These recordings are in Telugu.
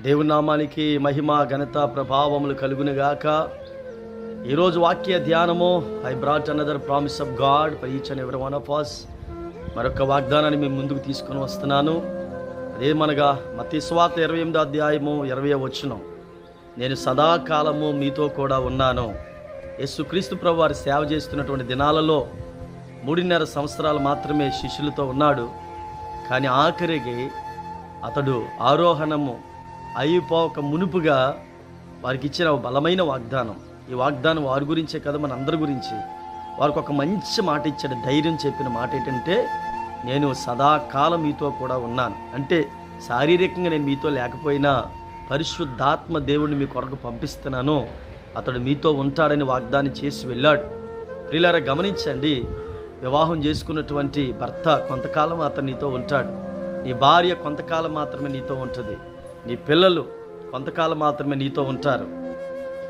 దేవునామానికి మహిమ ఘనత ప్రభావములు కలుగునుగాక. ఈరోజు వాక్య ధ్యానము I brought another promise of God for each and every one of us మరొక వాగ్దానాన్ని మేము ముందుకు తీసుకొని వస్తున్నాను. అదేమనగా మతి స్వాత ఇరవై ఎనిమిదో అధ్యాయము ఇరవై వచ్చిన నేను సదాకాలము మీతో కూడా ఉన్నాను. యేసుక్రీస్తు ప్రభు వారి సేవ చేస్తున్నటువంటి దినాలలో మూడున్నర సంవత్సరాలు మాత్రమే శిష్యులతో ఉన్నాడు. కానీ ఆఖరికి అతడు ఆరోహణము అయిపోక మునుపుగా వారికి ఇచ్చిన ఒక బలమైన వాగ్దానం. ఈ వాగ్దానం వారి గురించే కదా మన అందరి గురించి. వారికి ఒక మంచి మాట ఇచ్చాడు ధైర్యం చెప్పిన మాట ఏంటంటే నేను సదాకాలం మీతో కూడా ఉన్నాను. అంటే శారీరకంగా నేను మీతో లేకపోయినా పరిశుద్ధాత్మ దేవుడిని మీ కొరకు పంపిస్తున్నాను. అతడు మీతో ఉంటాడని వాగ్దానం చేసి వెళ్ళాడు. ప్రియులారా గమనించండి వివాహం చేసుకున్నటువంటి భర్త కొంతకాలం అతను నీతో ఉంటాడు. నీ భార్య కొంతకాలం మాత్రమే నీతో ఉంటుంది. నీ పిల్లలు కొంతకాలం మాత్రమే నీతో ఉంటారు.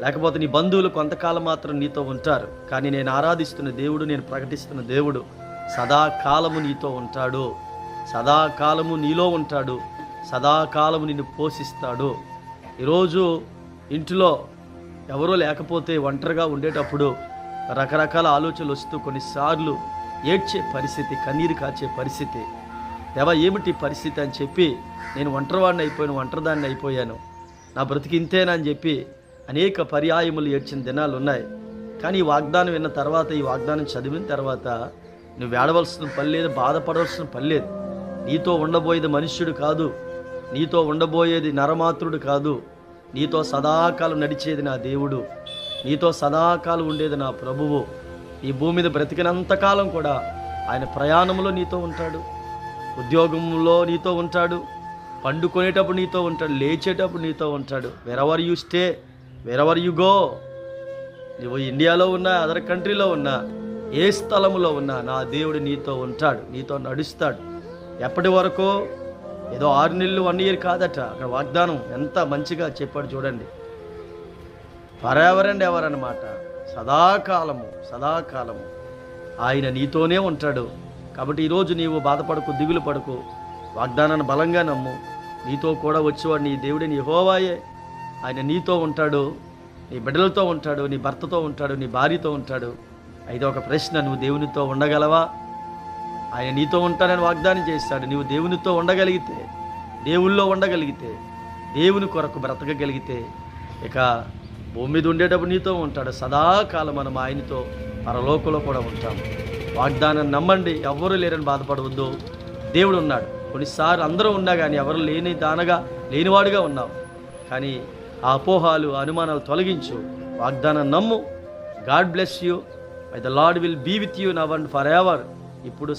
లేకపోతే నీ బంధువులు కొంతకాలం మాత్రం నీతో ఉంటారు. కానీ నేను ఆరాధిస్తున్న దేవుడు నేను ప్రకటిస్తున్న దేవుడు సదాకాలము నీతో ఉంటాడు. సదాకాలము నీలో ఉంటాడు. సదాకాలము నిన్ను పోషిస్తాడు. ఈరోజు ఇంటిలో ఎవరో లేకపోతే ఒంటరిగా ఉండేటప్పుడు రకరకాల ఆలోచనలు వస్తూ కొన్నిసార్లు ఏడ్చే పరిస్థితి కన్నీరు కాచే పరిస్థితి దేవా ఏమిటి పరిస్థితి? అని చెప్పి నేను ఒంటరివాడిని అయిపోయాను ఒంటరిదాన్ని అయిపోయాను. నా బ్రతికి ఇంతేనా? అని చెప్పి అనేక పర్యాయములు ఏడ్చిన దినాలు ఉన్నాయి. కానీ ఈ వాగ్దానం విన్న తర్వాత ఈ వాగ్దానం చదివిన తర్వాత నువ్వు ఏడవలసిన పని లేదు బాధపడవలసిన పని లేదు. నీతో ఉండబోయేది మనుష్యుడు కాదు. నీతో ఉండబోయేది నరమాత్రుడు కాదు. నీతో సదాకాలం నడిచేది నా దేవుడు. నీతో సదాకాలం ఉండేది నా ప్రభువు. ఈ భూమి మీద బ్రతికినంతకాలం కూడా ఆయన ప్రయాణంలో నీతో ఉంటాడు. ఉద్యోగంలో నీతో ఉంటాడు పండుకొనేటప్పుడు నీతో ఉంటాడు లేచేటప్పుడు నీతో ఉంటాడు. Wherever you stay wherever you go నువ్వు ఇండియాలో ఉన్నా అదర్ కంట్రీలో ఉన్నా ఏ స్థలంలో ఉన్నా నా దేవుడు నీతో ఉంటాడు నీతో నడుస్తాడు. ఎప్పటి వరకు? ఏదో ఆరు నెలలు వన్ ఇయర్ కాదట. అక్కడ వాగ్దానం ఎంత మంచిగా చెప్పాడు చూడండి. ఫరెవర్ అండ్ ఎవరన్నమాట? సదాకాలము సదాకాలము. ఆయన నీతోనే ఉంటాడు. కాబట్టి ఈరోజు నీవు బాధపడకు దిగులు పడకు. వాగ్దానాన్ని బలంగా నమ్ము. నీతో కూడా వచ్చేవాడు నీ దేవుడిని నీ హోవాయే ఆయన నీతో ఉంటాడు నీ బిడ్డలతో ఉంటాడు నీ భర్తతో ఉంటాడు నీ భార్యతో ఉంటాడు. అయితే ఒక ప్రశ్న నువ్వు దేవునితో ఉండగలవా? ఆయన నీతో ఉంటానని వాగ్దానం చేస్తాడు. నువ్వు దేవునితో ఉండగలిగితే దేవుల్లో ఉండగలిగితే దేవుని కొరకు బ్రతకగలిగితే ఇక భూమి మీద ఉండేటప్పుడు నీతో ఉంటాడు. సదాకాలం మనం ఆయనతో పరలోకంలో కూడా ఉంటాము వాగ్దానం నమ్మండి ఎవ్వరూ లేరని బాధపడవద్దు. దేవుడు ఉన్నాడు. కొన్నిసార్లు అందరూ ఉన్నా కానీ ఎవరు లేని దానగా లేనివాడుగా ఉన్నావు కానీ ఆ అపోహాలు అనుమానాలు తొలగించు. వాగ్దానం నమ్ము. God bless you. I the Lord will be with you now and for ever ఇప్పుడు